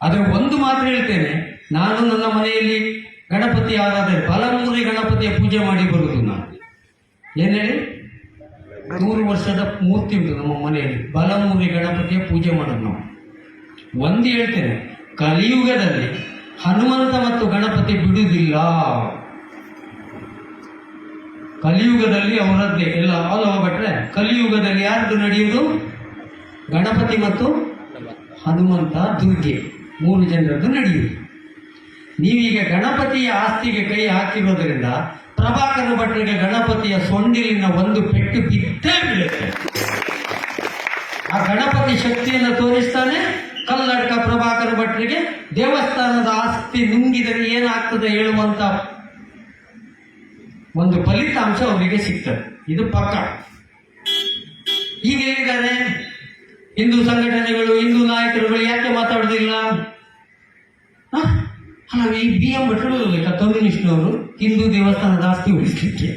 ಆದರೆ ಒಂದು ಮಾತ್ರ ಹೇಳ್ತೇನೆ, ನಾನು ನನ್ನ ಮನೆಯಲ್ಲಿ ಗಣಪತಿ ಆರಾಧನೆ ಬಲಮೂರಿ ಗಣಪತಿಯ ಪೂಜೆ ಮಾಡಿ ಬರುವುದು ನಾನು. ಏನ್ ಹೇಳಿ? ನೂರು ವರ್ಷದ ಮೂರ್ತಿ ಉಂಟು ನಮ್ಮ ಮನೆಯಲ್ಲಿ ಬಲಮೂರಿ ಗಣಪತಿಯ ಪೂಜೆ ಮಾಡೋದು ನಾವು. ಒಂದು ಹೇಳ್ತೇನೆ, ಕಲಿಯುಗದಲ್ಲಿ ಹನುಮಂತ ಮತ್ತು ಗಣಪತಿ ಬಿಡುವುದಿಲ್ಲ. ಕಲಿಯುಗದಲ್ಲಿ ಅವರದ್ದೇ, ಎಲ್ಲ ಆಲ್ ಹೋಗ್ಬಿಟ್ರೆ ಕಲಿಯುಗದಲ್ಲಿ ಯಾರ್ದು ನಡೆಯುವುದು? ಗಣಪತಿ ಮತ್ತು ಹನುಮಂತ ದುರ್ಗೆ, ಮೂರು ಜನರದ್ದು ನಡೆಯುವುದು. ನೀವೀಗ ಗಣಪತಿಯ ಆಸ್ತಿಗೆ ಕೈ ಹಾಕಿರೋದ್ರಿಂದ ಪ್ರಭಾಕರ ಭಟ್ರಿಗೆ ಗಣಪತಿಯ ಸೊಂಡಿಲಿನ ಒಂದು ಪೆಟ್ಟು ಬಿದ್ದೇ ಬೀಳುತ್ತೆ. ಆ ಗಣಪತಿ ಶಕ್ತಿಯನ್ನು ತೋರಿಸ್ತಾನೆ ಕಲ್ಲಡ್ಕ ಪ್ರಭಾಕರ ಭಟ್ರಿಗೆ ದೇವಸ್ಥಾನದ ಆಸ್ತಿ ನುಂಗಿದರೆ ಏನಾಗ್ತದೆ ಹೇಳುವಂತ ಒಂದು ಫಲಿತಾಂಶ ಅವರಿಗೆ ಸಿಗ್ತದೆ. ಇದು ಪಕ್ಕ. ಈಗ ಹೇಳಿದ್ದಾರೆ ಹಿಂದೂ ಸಂಘಟನೆಗಳು, ಹಿಂದೂ ನಾಯಕರುಗಳು ಯಾಕೆ ಮಾತಾಡೋದಿಲ್ಲ? ಅಲ್ಲ, ಈ ಬಿ ಎಂ ಭಟ್ರು ಕಮ್ಯುನಿಸ್ಟ್ನವರು ಹಿಂದೂ ದೇವಸ್ಥಾನದ ಆಸ್ತಿ ಉಳಿಸ್ಲಿಕ್ಕೆ.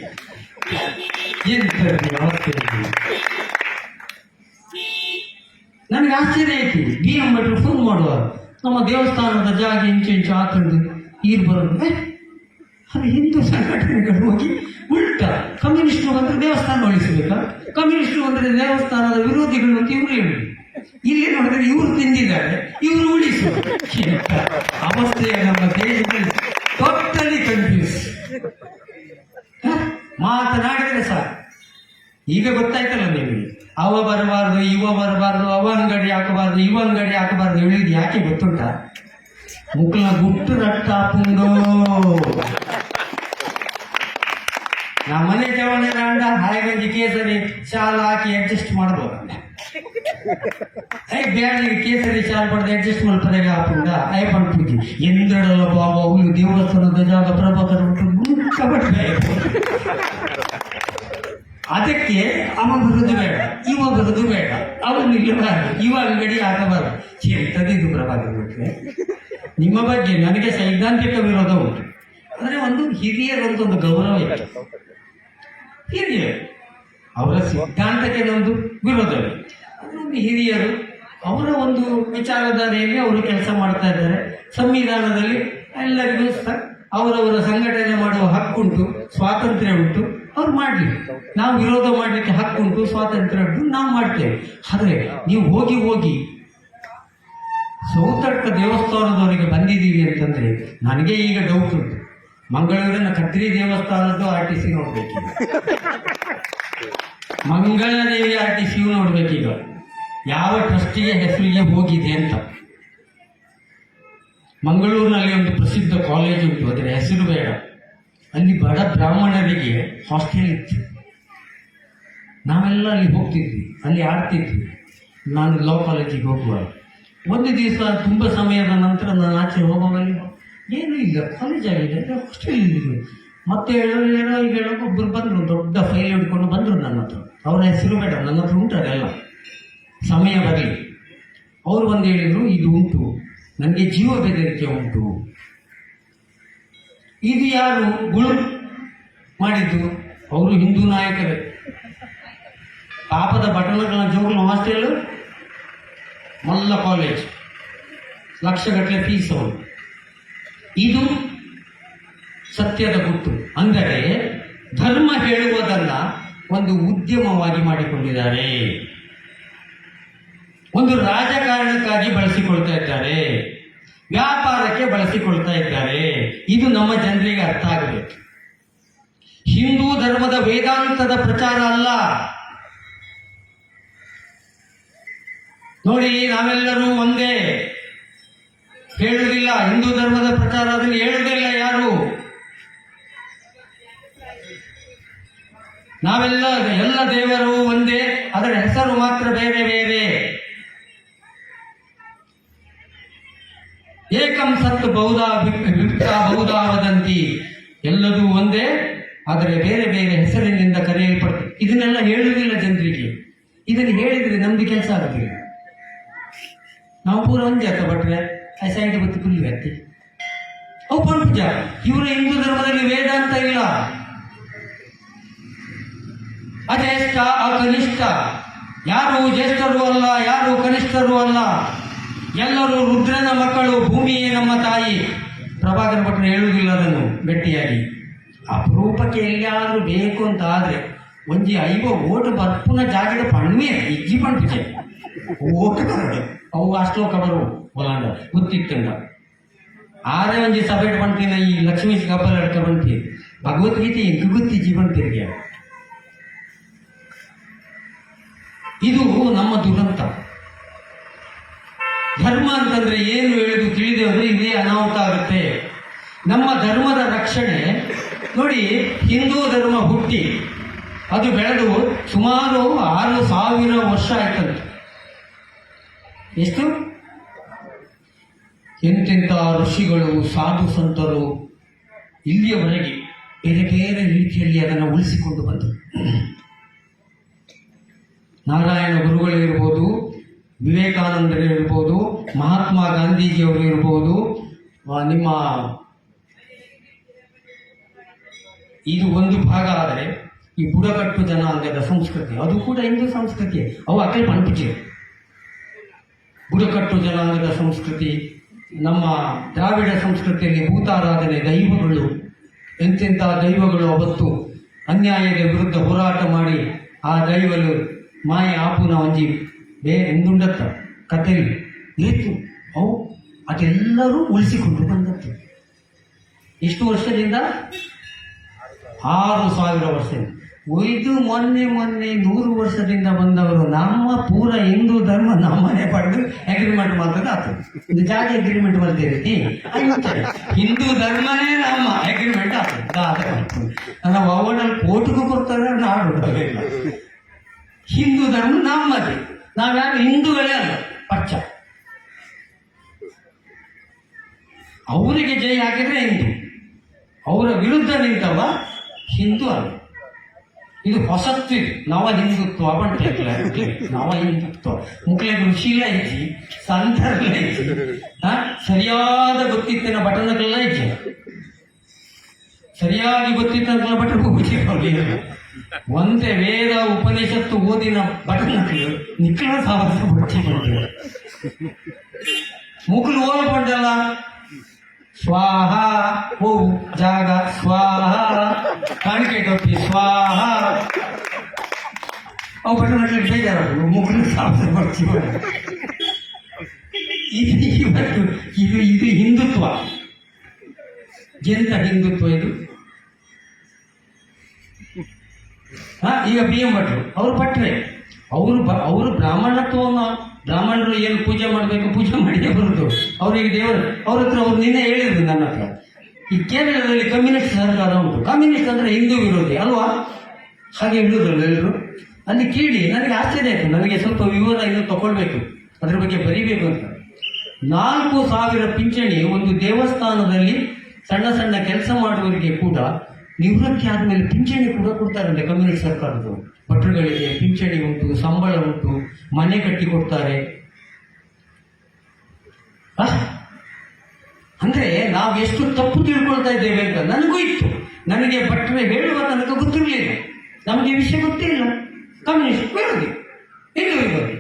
ಏನ್? ನನಗೆ ಆಶ್ಚರ್ಯ ಐತಿ ಗೀ ಎಂ ಫೋನ್ ಮಾಡುವ ನಮ್ಮ ದೇವಸ್ಥಾನದ ಜಾಗ ಇಂಚು ಇಂಚು ಆತಂದು ನೀರು ಬರೋದು. ಅದು ಹಿಂದೂ ಸಂಘಟನೆಗಳು ಹೋಗಿ ಉಲ್ಟ ಕಮ್ಯುನಿಸ್ಟ್ ಬಂದರೆ ದೇವಸ್ಥಾನ ಉಳಿಸಬೇಕಾ? ಕಮ್ಯುನಿಸ್ಟ್ ಬಂದರೆ ದೇವಸ್ಥಾನದ ವಿರೋಧಿಗಳು ಅಂತ ಇವರು ಹೇಳಿ ಇಲ್ಲಿ ನೋಡಿದ್ರೆ ಇವರು ತಿಂದಿದ್ದಾರೆ, ಇವರು ಉಳಿಸು ಅವಸ್ಥೆ ನಮ್ಮ ದೇಶದಲ್ಲಿ ಟೋಟಲಿ ಕನ್ಫ್ಯೂಸ್ ಮಾತನಾಡಿದ್ರೆ ಸಾಕು. ಈಗ ಗೊತ್ತಾಯ್ತಲ್ಲ ನಿಮಗೆ. ಅವ ಬರಬಾರ್ದು, ಇವ ಬರಬಾರ್ದು, ಅವ ಅಂಗಡಿ ಹಾಕಬಾರ್ದು, ಇವ ಅಂಗಡಿ ಹಾಕಬಾರ್ದು ಹೇಳಿದ್ ಯಾಕೆ ಗೊತ್ತುಂಟ? ಮುಕ್ಲ ಗುಟ್ಟು ರಕ್ತ ಹಾಕೊಂಡು ನಮ್ಮನೆ ಜವಳಿ ರಾಂಡ ಹಳೆಗಂಜಿ ಕೇಸರಿ ಶಾಲ ಹಾಕಿ ಅಡ್ಜಸ್ಟ್ ಮಾಡ್ಬೋದು. ಐ ಬ್ಯಾಡಿ ಕೇಸರಿ ಶಾಲ್ ಪಡೆದು ಅಡ್ಜಸ್ಟ್ ಮಾಡ್ತಾರೆ ಹಾಕೊಂಡ? ಐ ಪಂಪೂಜಿ ಎಂದಡಲ್ಲ ಬಾಬು ಅವನು ದೇವಸ್ಥಾನದ ಜಾಗ ಪ್ರಭಾಕರ ಉಂಟು ಮುಖ. ಅದಕ್ಕೆ ಅವ ಬರುದು ಬೇಡ, ಇವ ಬರುದು ಬೇಡ ಅವರು ಇವ ಇವಾಗ ಗಡಿ ಬರ ಎಂಥದ್ದು ಬಿಟ್ರೆ ನಿಮ್ಮ ಬಗ್ಗೆ ನನಗೆ ಸೈದ್ಧಾಂತಿಕ ವಿರೋಧ ಉಂಟು. ಅಂದರೆ ಒಂದು ಹಿರಿಯರಂತ ಒಂದು ಗೌರವ ಇದೆ. ಹಿರಿಯರು, ಅವರ ಸಿದ್ಧಾಂತಕ್ಕೆ ನಮ್ಮದು ವಿರೋಧವೇ ಒಂದು ಹಿರಿಯರು, ಅವರ ಒಂದು ವಿಚಾರಧಾರೆಯಲ್ಲಿ ಅವರು ಕೆಲಸ ಮಾಡ್ತಾ ಇದ್ದಾರೆ. ಸಂವಿಧಾನದಲ್ಲಿ ಎಲ್ಲರಿಗೂ ಅವರವರ ಸಂಘಟನೆ ಮಾಡುವ ಹಕ್ಕುಂಟು, ಸ್ವಾತಂತ್ರ್ಯ ಉಂಟು. ಅವ್ರು ಮಾಡಲಿ. ನಾವು ವಿರೋಧ ಮಾಡಲಿಕ್ಕೆ ಹಕ್ಕುಂಟು ಸ್ವಾತಂತ್ರ್ಯ ಉಂಟು, ನಾವು ಮಾಡ್ತೇವೆ. ಆದರೆ ನೀವು ಹೋಗಿ ಹೋಗಿ ಸೌತರ್ಕ ದೇವಸ್ಥಾನದವರೆಗೆ ಬಂದಿದ್ದೀವಿ ಅಂತಂದ್ರೆ ನನಗೆ ಈಗ ಡೌಟ್ ಉಂಟು. ಮಂಗಳೂರಿನ ಕತ್ರಿ ದೇವಸ್ಥಾನದ್ದು ಆರ್ ಟಿ ಸಿ ನೋಡ್ಬೇಕೀಗ ಮಂಗಳದೇವಿ ಆರ್ ಟಿ ಸಿ ನೋಡ್ಬೇಕೀಗ ಯಾವ ಟ್ರಸ್ಟಿಗೆ ಹೆಸರಿಗೆ ಹೋಗಿದೆ ಅಂತ. ಮಂಗಳೂರಿನಲ್ಲಿ ಒಂದು ಪ್ರಸಿದ್ಧ ಕಾಲೇಜ್ ಉಂಟು, ಅದರ ಹೆಸರು ಬೇಡ. ಅಲ್ಲಿ ಬಡ ಬ್ರಾಹ್ಮಣರಿಗೆ ಹಾಸ್ಟೆಲ್ ಇತ್ತು. ನಾವೆಲ್ಲ ಅಲ್ಲಿ ಹೋಗ್ತಿದ್ವಿ, ಅಲ್ಲಿ ಆಡ್ತಿದ್ವಿ. ನಾನು ಲಾ ಕಾಲೇಜಿಗೆ ಹೋಗುವಾಗ. ಒಂದು ದಿವಸ ತುಂಬ ಸಮಯದ ನಂತರ ನಾನು ಆಚೆ ಹೋಗುವಾಗ ಏನೂ ಇಲ್ಲ ಕಾಲೇಜ್ ಆಗಿದೆ ಹಾಸ್ಟೆಲ್ ಇದ್ದೀವಿ ಮತ್ತೆ ಹೇಳೋ ಈಗ ಹೇಳೋ ಒಬ್ಬರು ಬಂದರು, ದೊಡ್ಡ ಫೈಲ್ ಹಿಡ್ಕೊಂಡು ಬಂದರು ನನ್ನ ಹತ್ರ. ಅವರ ಹೆಸರು ಬೇಡ ನನ್ನ ಹತ್ರ ಉಂಟು ಅದೆಲ್ಲ ಸಮಯ ಬರಲಿ. ಅವರು ಬಂದು ಹೇಳಿದರು, ಇದು ಉಂಟು. ನನಗೆ ಜೀವ ಬೆದರಿಕೆ ಉಂಟು. ಇದು ಯಾರು? ಗುಳು ಮಾಡಿದ್ದು? ಅವರು ಹಿಂದೂ ನಾಯಕರೇ. ಪಾಪದ ಬಟಲಗಳ ಜೋಗ್ನ ಹಾಸ್ಟೆಲ್ ಮಲ್ಲ ಕಾಲೇಜ್ ಲಕ್ಷಗಟ್ಟಲೆ ಫೀಸ್ ಅವರು. ಇದು ಸತ್ಯದ ಗುಟ್ಟು. ಅಂದರೆ ಧರ್ಮ ಹೇಳುವುದನ್ನು ಒಂದು ಉದ್ಯಮವಾಗಿ ಮಾಡಿಕೊಂಡಿದ್ದಾರೆ. ಒಂದು ರಾಜಕಾರಣಕ್ಕಾಗಿ ಬಳಸಿಕೊಳ್ತಾ ವ್ಯಾಪಾರಕ್ಕೆ ಬಳಸಿಕೊಳ್ತಾ ಇದ್ದಾರೆ ಇದು ನಮ್ಮ ಜನರಿಗೆ ಅರ್ಥ ಆಗಬೇಕು ಹಿಂದೂ ಧರ್ಮದ ವೇದಾಂತದ ಪ್ರಚಾರ ಅಲ್ಲ. ನೋಡಿ, ನಾವೆಲ್ಲರೂ ಒಂದೇ. ಹೇಳುವುದಿಲ್ಲ, ಹಿಂದೂ ಧರ್ಮದ ಪ್ರಚಾರ ಅದನ್ನು ಹೇಳುವುದಿಲ್ಲ ಯಾರು? ನಾವೆಲ್ಲ, ಎಲ್ಲ ದೇವರು ಒಂದೇ, ಅದರ ಹೆಸರು ಮಾತ್ರ ಬೇರೆ ಬೇರೆ. ಏಕಂ ಸತ್ ಬಹುಧಾ ಬಹುಧಾ ವದಂತಿ. ಎಲ್ಲದೂ ಒಂದೇ, ಆದರೆ ಬೇರೆ ಬೇರೆ ಹೆಸರಿನಿಂದ ಕರೆಯಲ್ಪಡ್ತದೆ ಇದನ್ನೆಲ್ಲ ಹೇಳುವುದಿಲ್ಲ ಜನರಿಗೆ. ಇದನ್ನು ಹೇಳಿದರೆ ನಮ್ದು ಕೆಲಸ ಆಗುತ್ತೆ ನಾವು ಪೂರ ಒಂದೇ ಜಾತ ಭಟ್ರೆ ಆ ಬತ್ತಿ ಪುಲ್ಲಿ ವ್ಯಕ್ತಿ. ಅವು ಪಂಪುಜ ಇವರ ಹಿಂದೂ ಧರ್ಮದಲ್ಲಿ ವೇದಾಂತ ಇಲ್ಲ. ಅಜೇಷ್ಠ ಅಕನಿಷ್ಠ. ಯಾರು ಜ್ಯೇಷ್ಠರು ಅಲ್ಲ, ಯಾರು ಕನಿಷ್ಠರು ಅಲ್ಲ. ಎಲ್ಲರೂ ರುದ್ರನ ಮಕ್ಕಳು, ಭೂಮಿಯೇ ನಮ್ಮ ತಾಯಿ. ಪ್ರಭಾಕರ ಭಟ್ರು ಹೇಳುವುದಿಲ್ಲ ಅದನ್ನು ಗಟ್ಟಿಯಾಗಿ. ಅಪರೂಪಕ್ಕೆ ಎಲ್ಲಿಯಾದರೂ ಬೇಕು ಅಂತ ಆದರೆ ಒಂಜಿ ಐವ ಓಟು ಬರ್ಪುನ ಜಾಗದ ಪಣ್ಮೆ, ಇಜ್ಜಿ ಪಂಪಿಜೆ ಓಟು ಅವು ಅಷ್ಟೋ ಕಬರು ಹೊಲಾಂಡ ಗೊತ್ತಿತ್ತಂಡ ಆದರೆ ಒಂಜಿ ಸಪರೇಟ್ ಪಣ್ತೀನ ಈ ಲಕ್ಷ್ಮೀ ಕಬ್ಬಲ್ ಅಡ್ಕ ಬಂತಿ ಭಗವದ್ಗೀತೆ ಎಂಕು ಗೊತ್ತಿ ಜೀವನ ತಿರುಗಿ ಇದು ನಮ್ಮ ದುರಂತ. ಧರ್ಮ ಅಂತಂದ್ರೆ ಏನು ಹೇಳುದು ಅಂದ್ರೆ ಇದೇ ಅನಾಹುತ ಆಗುತ್ತೆ. ನಮ್ಮ ಧರ್ಮದ ರಕ್ಷಣೆ, ನೋಡಿ, ಹಿಂದೂ ಧರ್ಮ ಹುಟ್ಟಿ. ಅದು ಬೆಳೆದು ಸುಮಾರು ಆರು ಸಾವಿರ ವರ್ಷ ಆಯ್ತಂತೆ ಎಷ್ಟು? ಎಂತೆಂಥ ಋಷಿಗಳು, ಸಾಧು ಸಂತರು ಇಲ್ಲಿಯವರೆಗೆ ಬೇರೆ ಬೇರೆ ರೀತಿಯಲ್ಲಿ ಅದನ್ನು ಉಳಿಸಿಕೊಂಡು ಬಂದರು. ನಾರಾಯಣ ಗುರುಗಳು ಇರ್ಬೋದು ವಿವೇಕಾನಂದರು ಇರ್ಬೋದು, ಮಹಾತ್ಮ ಗಾಂಧೀಜಿಯವರು ಇರ್ಬೋದು ನಿಮ್ಮ ಇದು ಒಂದು ಭಾಗ ಆದರೆ ಈ ಬುಡಕಟ್ಟು ಜನಾಂಗದ ಸಂಸ್ಕೃತಿ, ಅದು ಕೂಡ ಹಿಂದೂ ಸಂಸ್ಕೃತಿ, ಅವು ಅಕಲ್ ಪಂಪಿಕೆ ಬುಡಕಟ್ಟು ಜನಾಂಗದ ಸಂಸ್ಕೃತಿ, ನಮ್ಮ ದ್ರಾವಿಡ ಸಂಸ್ಕೃತಿಯಲ್ಲಿ ಭೂತಾರಾಧನೆ ದೈವಗಳು, ಎಂತೆಂಥ ದೈವಗಳು ಅವತ್ತು ಅನ್ಯಾಯದ ವಿರುದ್ಧ ಹೋರಾಟ ಮಾಡಿ ಆ ದೈವಲು ಮಾಯ ಆಪುನ ಒಂಜಿ ಬೇ ಎಂದುಂಡತ್ತ ಕತೆಲಿ ಏತು? ಅವು ಅದೆಲ್ಲರೂ ಉಳಿಸಿಕೊಂಡು ಬಂದದ್ದು. ಎಷ್ಟು ವರ್ಷದಿಂದ? ಆರು ಸಾವಿರ ವರ್ಷ. ಒಯ್ದು ಮೊನ್ನೆ ಮೊನ್ನೆ ನೂರು ವರ್ಷದಿಂದ ಬಂದವರು ನಮ್ಮ ಪೂರ ಹಿಂದೂ ಧರ್ಮ ನಮ್ಮನೆ ಪಡೆದು ಅಗ್ರಿಮೆಂಟ್ ಮಾಡ್ತದೆ ಆಗ್ತದೆ ಇದು ಜಾಗ ಅಗ್ರಿಮೆಂಟ್ ಬರ್ತೀರಿ ಹಿಂದೂ ಧರ್ಮನೇ ನಮ್ಮ ಅಗ್ರಿಮೆಂಟ್ ಆಗ್ತದೆ ನಾವು ಅವನಲ್ಲಿ ಕೋರ್ಟ್ಗೂ ಕೊಡ್ತಾರೆ, ನಾಡು ಹಿಂದೂ ಧರ್ಮ ನಮ್ಮದೇ. ನಾವ್ಯಾರು ಹಿಂದೂಗಳೇ ಅಲ್ಲ. ಪಚ್ಚ. ಅವರಿಗೆ ಜೈ ಹಾಕಿದ್ರೆ ಹಿಂದೂ. ಅವರ ವಿರುದ್ಧ ನಿಂತವ ಹಿಂದೂ ಅಲ್ಲ. ಇದು ಹೊಸತ್ವ ಇದು. ನವ ಹಿಂದುತ್ವ ಬಂಟಿಲ್ಲ ನವ ಹಿಂದುತ್ವ ಮುಕ್ಲೆ ಋಷಿಲ ಐತಿ. ಸಂತರ್ಲ ಐತಿ? ಸರಿಯಾದ ಗೊತ್ತಿತ್ತಿನ ಬಟನ್ಗಳೆಲ್ಲ ಐತಿ. ಸರಿಯಾಗಿ ಗೊತ್ತಿತ್ತಂತ ಬಟನ್ ಹೋಗಿ ಒಂದೇ ವೇದ ಉಪನಿಷತ್ತು ಓದಿನ ಬಟನ್ ನಿಖಿಲ ಸಾಮರ್ಥ್ಯ ಬಚ್ಚಿ ಬಂದಿದೆ ಮುಕ್ಳು ಓಲ ಪಂಡಲ್ಲ ಸ್ವಾಹ, ಓ, ಜಾಗ, ಸ್ವಾಹ, ಕಾಣಿಕೆ ಕಪ್ಪಿ ಸ್ವಾಹ. ಅವು ಬಟನ್ ಹಾಕಲಿಕ್ಕೆ ಬೇಜಾರು ಮುಕ್ಳು ಸಾಮರ್ಥ್ಯ ಬಚ್ಚಿ ಇದು ಇದು ಇದು ಹಿಂದುತ್ವ. ಎಂತ ಹಿಂದುತ್ವ ಇದು? ಹಾ, ಈಗ ಬಿ ಎಂ ಭಟ್ರು, ಅವರು ಭಟ್ರೆ ಅವರು ಅವರು ಬ್ರಾಹ್ಮಣತ್ವವನ್ನು, ಬ್ರಾಹ್ಮಣರು ಏನು ಪೂಜೆ ಮಾಡಬೇಕು, ಪೂಜೆ ಮಾಡಿಯೇ ಬರುದು. ಅವರಿಗೆ ದೇವರು, ಅವ್ರ ಹತ್ರ ಅವ್ರು ನಿನ್ನೆ ಹೇಳಿದ್ರು ನನ್ನ ಹತ್ರ. ಈ ಕೇರಳದಲ್ಲಿ ಕಮ್ಯುನಿಸ್ಟ್ ಸರ್ಕಾರ ಉಂಟು. ಕಮ್ಯುನಿಸ್ಟ್ ಅಂದರೆ ಹಿಂದೂ ವಿರೋಧಿ, ಅಲ್ವಾ? ಹಾಗೆ ಹೇಳುದಲ್ಲ ಎಲ್ಲರೂ ಅಲ್ಲಿ ಕೇಳಿ, ನನಗೆ ಆಶ್ಚರ್ಯ ಆಯಿತು. ನನಗೆ ಸ್ವಲ್ಪ ವಿವರ ಇನ್ನು ತಗೊಳ್ಬೇಕು. ಅದ್ರ ಬಗ್ಗೆ ಬರಿಬೇಕು ಅಂತ. ನಾಲ್ಕು ಸಾವಿರ ಪಿಂಚಣಿ ಒಂದು ದೇವಸ್ಥಾನದಲ್ಲಿ ಸಣ್ಣ ಸಣ್ಣ ಕೆಲಸ ಮಾಡುವವರಿಗೆ ಕೂಡ ನಿವೃತ್ತಿ ಆದಮೇಲೆ ಪಿಂಚಣಿ ಕೂಡ ಕೊಡ್ತಾರಂತೆ ಕಮ್ಯುನಿಸ್ಟ್ ಸರ್ಕಾರದ್ದು. ಭಟ್ರುಗಳಿಗೆ ಪಿಂಚಣಿ ಉಂಟು, ಸಂಬಳ ಉಂಟು, ಮನೆ ಕಟ್ಟಿ ಕೊಡ್ತಾರೆ? ಅಂದ್ರೆ ನಾವು ಎಷ್ಟು ತಪ್ಪು ತಿಳ್ಕೊಳ್ತಾ ಇದ್ದೇವೆ ಅಂತ ನನಗೂ ಇತ್ತು. ನನಗೆ ಭಟ್ರೆ ಹೇಳುವ ನನಗೆ ಗೊತ್ತಿರಲಿಲ್ಲ. ನಮಗೆ ವಿಷಯ ಗೊತ್ತಿಲ್ಲ ಕಮ್ಯುನಿಸ್ಟ್ ವಿರೋಧಿ. ಹಿಂದೂ ವಿರೋಧಿ?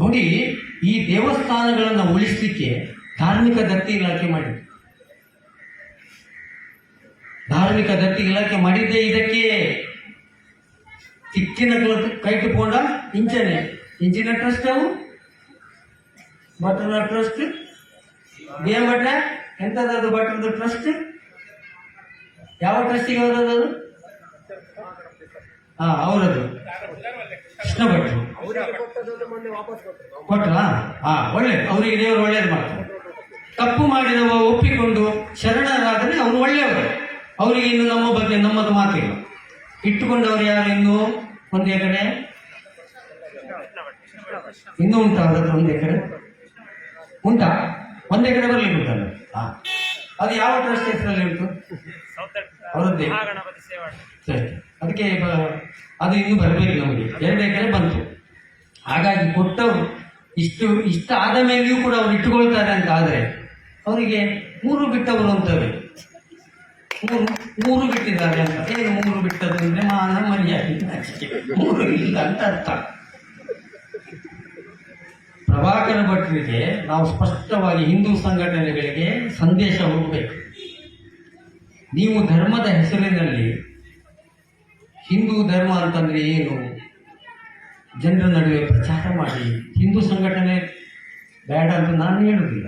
ನೋಡಿ, ಈ ದೇವಸ್ಥಾನಗಳನ್ನು ಉಳಿಸ್ಲಿಕ್ಕೆ ಧಾರ್ಮಿಕ ದತ್ತಿ ಇಲಾಖೆ ಮಾಡಿದೆ ಧಾರ್ಮಿಕ ದತ್ತಿ ಇಲಾಖೆ ಮಾಡಿದ್ದೆ ಇದಕ್ಕೆ. ಚಿಕ್ಕಿನ ಕೈ ತಗೊಂಡ ಇಂಚನೆ. ಇಂಚಿನ ಟ್ರಸ್ಟ್ ಅವು? ಬಟರ್ನ ಟ್ರಸ್ಟ್ ಬಿ ಎಂ ಭಟ್ರ ಎಂಥದ್ದು ಭಟ್ರದ ಟ್ರಸ್ಟ್ ಯಾವ ಟ್ರಸ್ಟಿಗೆ ಹೋದದ್ದು ಹಾ ಅವರದು ಕೃಷ್ಣ ಭಟ್ರು ಕೊಟ್ರಾ? ಹಾ, ಒಳ್ಳೆ, ಅವರಿಗೆ ದೇವರು ಒಳ್ಳೇದು ಮಾಡ್ತಾರೆ ತಪ್ಪು ಮಾಡಿದವ ಒಪ್ಪಿಕೊಂಡು ಶರಣರಾದರೆ ಅವರು ಒಳ್ಳೆಯವರು ಅವರಿಗೆ ಇನ್ನು ನಮ್ಮ ಬಗ್ಗೆ ನಮ್ಮದು ಮಾತಿಲ್ಲ ಇಟ್ಟುಕೊಂಡವರು ಯಾರು ಇನ್ನು ಒಂದು ಎಕರೆ? ಇನ್ನೂ ಉಂಟಾ ಅವ್ರ ಒಂದೇ ಎಕರೆ? ಉಂಟಾ? ಒಂದು ಎಕರೆ ಬರಲಿ ಉಂಟಲ್ಲ ಅದು? ಯಾವ ಟ್ರಸ್ಟ್ ಹೆಸರಲ್ಲಿ ಉಂಟು? ಅವರದ್ದೇ. ಸರಿ. ಅದಕ್ಕೆ ಅದು ಇನ್ನು ಬರಬೇಕು ನಮಗೆ. ಎರಡು ಎಕರೆ ಬಂತು. ಹಾಗಾಗಿ ಕೊಟ್ಟವರು ಇಷ್ಟು, ಇಷ್ಟ ಆದ ಮೇಲೆಯೂ ಕೂಡ ಅವ್ರು ಇಟ್ಟುಕೊಳ್ತಾರೆ ಅಂತ ಆದರೆ, ಅವರಿಗೆ ಮೂರು ಬಿಟ್ಟವರು ಅಂತವೆ. ಮೂರು ಮೂರು ಬಿಟ್ಟಿದ್ದಾರೆ ಅಂತ. ಏನು ಮೂರು ಬಿಟ್ಟದ್ದು ಅಂದರೆ ಮಾನ ಮರ್ಯಾದೆ. ಮೂರು ಇಲ್ಲ ಅಂತ ಅರ್ಥ. ಪ್ರಭಾಕರ ಭಟ್ರಿಗೆ ನಾವು ಸ್ಪಷ್ಟವಾಗಿ ಹಿಂದೂ ಸಂಘಟನೆಗಳಿಗೆ ಸಂದೇಶ ಹೋಗಬೇಕು ನೀವು ಧರ್ಮದ ಹೆಸರಿನಲ್ಲಿ ಹಿಂದೂ ಧರ್ಮ ಅಂತಂದ್ರೆ ಏನು? ಜನರ ನಡುವೆ ಪ್ರಚಾರ ಮಾಡಿ. ಹಿಂದೂ ಸಂಘಟನೆ ಬೇಡ ಅಂತ ನಾನು ಹೇಳುವುದಿಲ್ಲ.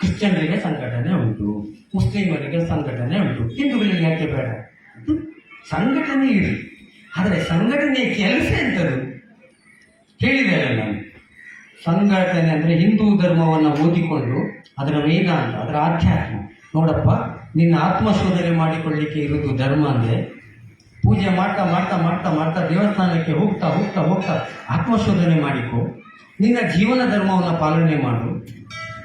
ಕ್ರಿಶ್ಚಿಯನ್ರಿಗೆ ಸಂಘಟನೆ ಉಂಟು, ಮುಸ್ಲಿಮರಿಗೆ ಸಂಘಟನೆ ಉಂಟು. ಹಿಂದೂಗಳಿಗೆ ಯಾಕೆ ಬೇಡ? ಸಂಘಟನೆ ಇರಲಿ ಆದರೆ ಸಂಘಟನೆಯ ಕೆಲಸ ಎಂಥದ್ದು ಹೇಳಿದ್ದೇನೆ ನಾನು. ಸಂಘಟನೆ ಅಂದರೆ ಹಿಂದೂ ಧರ್ಮವನ್ನು ಓದಿಕೊಂಡು ಅದರ ವೇದಾಂತ, ಅದರ ಆಧ್ಯಾತ್ಮ. ನೋಡಪ್ಪ, ನಿನ್ನ ಆತ್ಮಶೋಧನೆ ಮಾಡಿಕೊಳ್ಳಿಕ್ಕೆ ಇರುವುದು ಧರ್ಮ ಅಂದರೆ ಪೂಜೆ ಮಾಡ್ತಾ ಮಾಡ್ತಾ ಮಾಡ್ತಾ ಮಾಡ್ತಾ ದೇವಸ್ಥಾನಕ್ಕೆ ಹೋಗ್ತಾ ಹೋಗ್ತಾ ಹೋಗ್ತಾ ಆತ್ಮಶೋಧನೆ ಮಾಡಿಕೊ, ನಿನ್ನ ಜೀವನ ಧರ್ಮವನ್ನು ಪಾಲನೆ ಮಾಡು.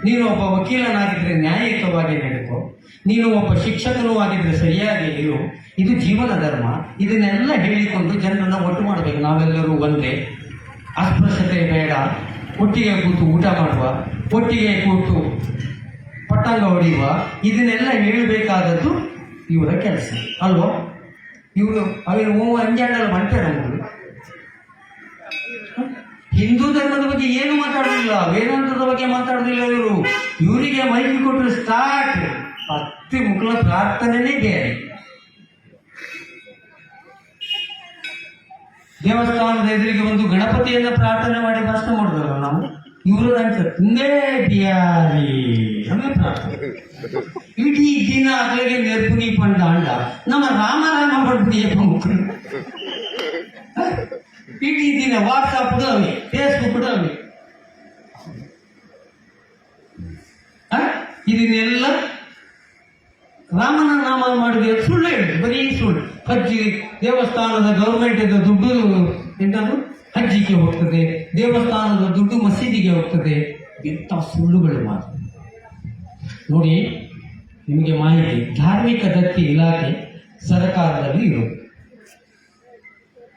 ನೀನು ಒಬ್ಬ ವಕೀಲನಾಗಿದ್ರೆ ನ್ಯಾಯಯುತವಾಗಿ ನಡೆಕೋ ನೀನು ಒಬ್ಬ ಶಿಕ್ಷಕನೂ ಆಗಿದ್ರೆ ಸರಿಯಾಗಿ ಇರು. ಇದು ಜೀವನ ಧರ್ಮ. ಇದನ್ನೆಲ್ಲ ಹೇಳಿಕೊಂಡು ಜನರನ್ನ ಒಟ್ಟು ಮಾಡಬೇಕು. ನಾವೆಲ್ಲರೂ ಒಂದೇ. ಅಸ್ಪೃಶ್ಯತೆ ಬೇಡ. ಒಟ್ಟಿಗೆ ಕೂತು ಊಟ ಮಾಡುವ. ಒಟ್ಟಿಗೆ ಕೂತು ಪಟ್ಟಂಗ ಹೊಡೆಯುವ. ಇದನ್ನೆಲ್ಲ ಹೇಳಬೇಕಾದದ್ದು ಇವರ ಕೆಲಸ. ಅಲ್ವೋ? ಇವರು, ಅವರು ಅಂಜಾಡಲ್ಲ ಮಾಡ್ತಾರೆ ನಮ್ಮದು ಹಿಂದೂ ಧರ್ಮದ ಬಗ್ಗೆ ಏನು ಮಾತಾಡೋದಿಲ್ಲ, ವೇದಾಂತದ ಬಗ್ಗೆ ಮಾತಾಡೋದಿಲ್ಲ ಇವರು. ಇವರಿಗೆ ಮೈಕ್ ಕೊಟ್ಟರು ಸ್ಟಾರ್ಟ್ ಹತ್ತಿ ಮುಖಲ ಪ್ರಾರ್ಥನೆನೇ ಬೇರೆ. ದೇವಸ್ಥಾನದ ಎದುರಿಗೆ ಒಂದು ಗಣಪತಿಯನ್ನ ಪ್ರಾರ್ಥನೆ ಮಾಡಿ ಭಾಷಣ ಮಾಡಿದ್ರಲ್ಲ ನಾವು? ಇವರು ಅಂತ ತುಂದೇ ಬಿಯಾರಿ. ಅಂದ್ರೆ ಪ್ರಾರ್ಥನೆ. ಇಡೀ ದಿನ ಅದರಲ್ಲಿ ನೆರ್ಪುನಿ ಪಂಡ ಅಂಡ ನಮ್ಮ ರಾಮ ರಾಮ ಪಡ್ಬಿಡಿಯಪ್ಪ ಇಡೀ ದಿನ ವಾಟ್ಸಪ್ ಅವೆ ಫೇಸ್ಬುಕ್ ಅವೆ ಆ? ಇದನ್ನೆಲ್ಲ ರಾಮನ ನಾಮ ಮಾಡಿದ್ರೆ ಸುಳ್ಳು ಹೇಳಿ ಬರೀ ಸುಳ್ಳು. ಹಜ್ಜಿ ದೇವಸ್ಥಾನದ ಗೌರ್ಮೆಂಟ್ ದುಡ್ಡು ಎಂತದು ಹಜ್ಜಿಗೆ ಹೋಗ್ತದೆ, ದೇವಸ್ಥಾನದ ದುಡ್ಡು ಮಸೀದಿಗೆ ಹೋಗ್ತದೆ. ಇಂಥ ಸುಳ್ಳುಗಳು ಮಾತ್ರ. ನೋಡಿ, ನಿಮಗೆ ಮಾಹಿತಿ, ಧಾರ್ಮಿಕ ದತ್ತಿ ಇಲಾಖೆ ಸರ್ಕಾರದಲ್ಲಿ ಇರೋದು.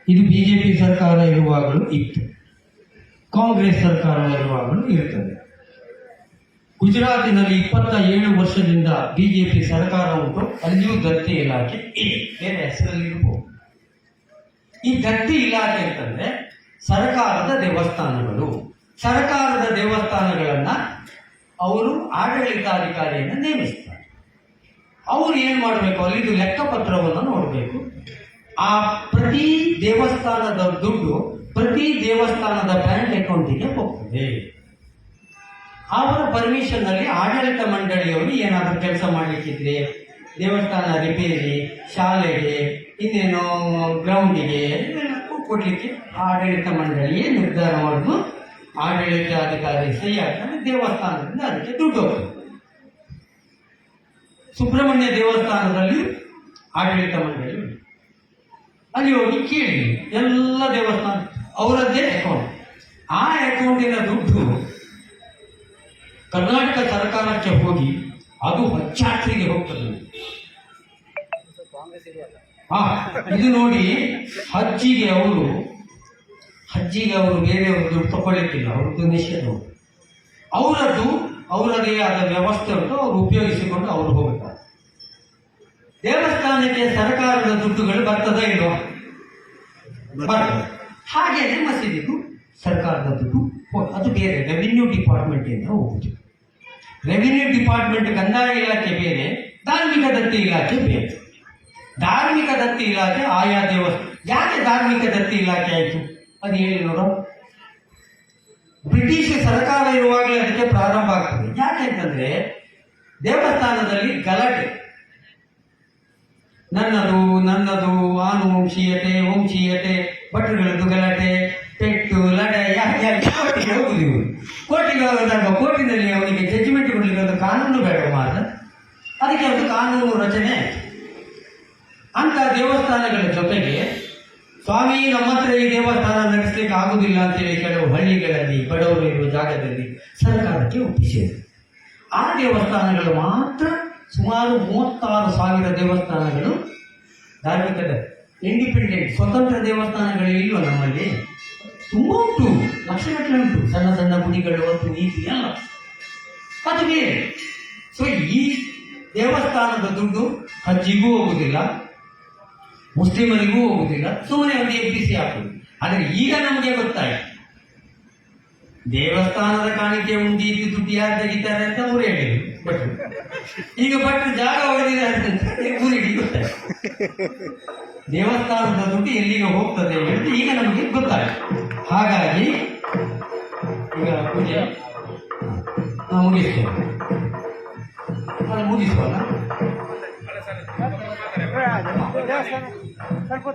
ಇದು ಬಿಜೆಪಿ ಸರ್ಕಾರ ಇರುವಾಗಲೂ ಇತ್ತು. ಕಾಂಗ್ರೆಸ್ ಸರ್ಕಾರ ಇರುವಾಗಲೂ ಇರುತ್ತದೆ ಗುಜರಾತಿನಲ್ಲಿ ಇಪ್ಪತ್ತ ಏಳು ವರ್ಷದಿಂದ ಬಿಜೆಪಿ ಸರ್ಕಾರ ಉಂಟು. ಅಲ್ಲಿಯೂ ದತ್ತಿ ಇಲಾಖೆ ಇದೆ. ಬೇರೆ ಹೆಸರಲ್ಲಿ ಇರ್ಬೋದು ಈ ದತ್ತಿ ಇಲಾಖೆ ಅಂತಂದ್ರೆ ಸರ್ಕಾರದ ದೇವಸ್ಥಾನಗಳು. ಸರ್ಕಾರದ ದೇವಸ್ಥಾನಗಳನ್ನ ಅವರು ಆಡಳಿತಾಧಿಕಾರಿಯನ್ನು ನೇಮಿಸ್ತಾರೆ. ಅವರು ಏನ್ ಮಾಡಬೇಕು? ಅಲ್ಲಿದು ಲೆಕ್ಕಪತ್ರವನ್ನು ನೋಡಬೇಕು. ಆ ಪ್ರತಿ ದೇವಸ್ಥಾನದ ದುಡ್ಡು ಪ್ರತಿ ದೇವಸ್ಥಾನದ ಬ್ಯಾಂಕ್ ಅಕೌಂಟಿಗೆ ಹೋಗ್ತದೆ ಅವರ ಪರ್ಮಿಷನ್ ಅಲ್ಲಿ ಆಡಳಿತ ಮಂಡಳಿಯವರು ಏನಾದರೂ ಕೆಲಸ ಮಾಡಲಿಕ್ಕಿದ್ರೆ, ದೇವಸ್ಥಾನ ರಿಪೇರಿ, ಶಾಲೆಗೆ, ಇನ್ನೇನು ಗ್ರೌಂಡಿಗೆ ಕೊಡಲಿಕ್ಕೆ ಆಡಳಿತ ಮಂಡಳಿಯೇ ನಿರ್ಧಾರ ಮಾಡುದು ಆಡಳಿತಾಧಿಕಾರಿ ಸಹಿ ಆಗ್ತಾನೆ ದೇವಸ್ಥಾನದಿಂದ ಅದಕ್ಕೆ ದುಡ್ಡು ಸುಬ್ರಹ್ಮಣ್ಯ ದೇವಸ್ಥಾನದಲ್ಲಿ ಆಡಳಿತ ಮಂಡಳಿ. ಅಲ್ಲಿ ಹೋಗಿ ಕೇಳಿ. ಎಲ್ಲ ದೇವಸ್ಥಾನ, ಅವರದ್ದೇ ಅಕೌಂಟ್ ಆ ಅಕೌಂಟಿನ ದುಡ್ಡು ಕರ್ನಾಟಕ ಸರ್ಕಾರಕ್ಕೆ ಹೋಗಿ ಅದು ಹಚ್ಚಾಟ್ರಿಗೆ ಹೋಗ್ತದೆ. ಹಾ, ಇದು ನೋಡಿ ಹಜ್ಜಿಗೆ ಅವರು ಹಜ್ಜಿಗೆ ಅವರು ಬೇರೆಯವರು ದುಡ್ಡು ತಗೊಳ್ಳಿಕ್ಕಿಲ್ಲ, ಅವ್ರದ್ದು ನಿಷೇಧ. ಅವರದ್ದು, ಅವರದೇ ಆದ ವ್ಯವಸ್ಥೆ ಉಂಟು, ಅವರು ಉಪಯೋಗಿಸಿಕೊಂಡು ಅವರು ಹೋಗ್ತಾರೆ. ದೇವಸ್ಥಾನಕ್ಕೆ ಸರ್ಕಾರದ ದುಡ್ಡುಗಳು ಬರ್ತದ ಇಲ್ವಾ? ಬರ್ತದೆ. ಹಾಗೇನೆ ಮಸೀದಿಗೂ ಸರ್ಕಾರದ ದುಡ್ಡು ಅದು ಬೇರೆ ರೆವಿನ್ಯೂ ಡಿಪಾರ್ಟ್ಮೆಂಟ್ ಹೋಗುತ್ತೆ ರೆವಿನ್ಯೂ ಡಿಪಾರ್ಟ್ಮೆಂಟ್ ಕಂದಾಯ ಇಲಾಖೆ ಬೇರೆ ಧಾರ್ಮಿಕ ದತ್ತಿ ಇಲಾಖೆ ಬೇರೆ. ಧಾರ್ಮಿಕ ದತ್ತಿ ಇಲಾಖೆ ಆಯಾ ದೇವಸ್ಥಾನ ಯಾಕೆ ಧಾರ್ಮಿಕ ದತ್ತಿ ಇಲಾಖೆ ಆಯಿತು? ಅದು ಹೇಳಿ ನೋಡ. ಬ್ರಿಟಿಷ್ ಸರ್ಕಾರ ಇರುವಾಗಲೇ ಅದಕ್ಕೆ ಪ್ರಾರಂಭ ಆಗ್ತದೆ. ಯಾಕೆ ಅಂತಂದ್ರೆ ದೇವಸ್ಥಾನದಲ್ಲಿ ಗಲಾಟೆ. ನನ್ನದು ನನ್ನದು ಆನುವಂಶೀಯತೆ ವಂಶೀಯತೆ ಭಟ್ರುಗಳದ್ದು ಗಲಾಟೆ, ಪೆಟ್ಟು, ಲಡೆ ಯಾಕೆ ಯಾ- ಕೋರ್ಟಿಗೆ ಹೋದಾಗ ಕೋರ್ಟಿನಲ್ಲಿ ಅವನಿಗೆ ಜಡ್ಜ್ಮೆಂಟ್ ಕೊಡಲಿಕ್ಕೆ ಒಂದು ಕಾನೂನು ಬೇಡ ಮಾತ್ರ ಅದಕ್ಕೆ ಒಂದು ಕಾನೂನು ರಚನೆ. ಅಂತ ದೇವಸ್ಥಾನಗಳ ಜೊತೆಗೆ ಸ್ವಾಮಿ, ನಮ್ಮ ಹತ್ರ ಈ ದೇವಸ್ಥಾನ ನಡೆಸಲಿಕ್ಕೆ ಆಗುದಿಲ್ಲ ಅಂತೇಳಿ ಕೆಲವು ಹಳ್ಳಿಗಳಲ್ಲಿ, ಬಡವರು ಇರುವ ಜಾಗದಲ್ಲಿ ಸರ್ಕಾರಕ್ಕೆ ಒಪ್ಪಿಸಿದೆ ಆ ದೇವಸ್ಥಾನಗಳು ಮಾತ್ರ ಸುಮಾರು ಮೂವತ್ತಾರು ಸಾವಿರ ದೇವಸ್ಥಾನಗಳು ಧಾರ್ಮಿಕ ಇಂಡಿಪೆಂಡೆಂಟ್ ಸ್ವತಂತ್ರ ದೇವಸ್ಥಾನಗಳು ಇಲ್ವ ನಮ್ಮಲ್ಲಿ? ತುಂಬ ಉಂಟು, ಲಕ್ಷಗಟ್ಟಲೆ ಉಂಟು, ಸಣ್ಣ ಸಣ್ಣ ಗುಡಿಗಳು ಒಂದು ನೀತಿ ಅಲ್ಲ ಅದು ಬೇರೆ ಸೊ ಈ ದೇವಸ್ಥಾನದ ದುಡ್ಡು ಹಜ್ಜಿಗೂ ಹೋಗುವುದಿಲ್ಲ ಮುಸ್ಲಿಮರಿಗೂ ಹೋಗುವುದಿಲ್ಲ ಸುಮ್ಮನೆ ಅವರಿಗೆ ಎಬ್ಬಿಸಿ ಹಾಕುದು. ಆದರೆ ಈಗ ನಮಗೆ ಗೊತ್ತಾಯಿತು. ದೇವಸ್ಥಾನದ ಕಾಣಿಕೆ ಉಂಡಿ ದುಡ್ಡು ಯಾರು ತೆಗಿತಾರೆ ಅಂತ ಅವರು ಹೇಳಿದ್ರು. ಈಗ ಭಟ್ರು ಜಾಗ ಗೊತ್ತಾಯ್ತು ದೇವಸ್ಥಾನದ ದುಡ್ಡು ಎಲ್ಲಿಗೆ ಹೋಗ್ತದೆ ಅಂತ ಈಗ ನಮಗೆ ಗೊತ್ತಾಯ್ತು. ಹಾಗಾಗಿ ಈಗ ಪೂಜೆ ನಾವು ಮುಗಿಸ್ತೇವೆ. ಅದು ಮುಗಿಸುವಲ್ಲ? ಸ್ವಲ್ಪ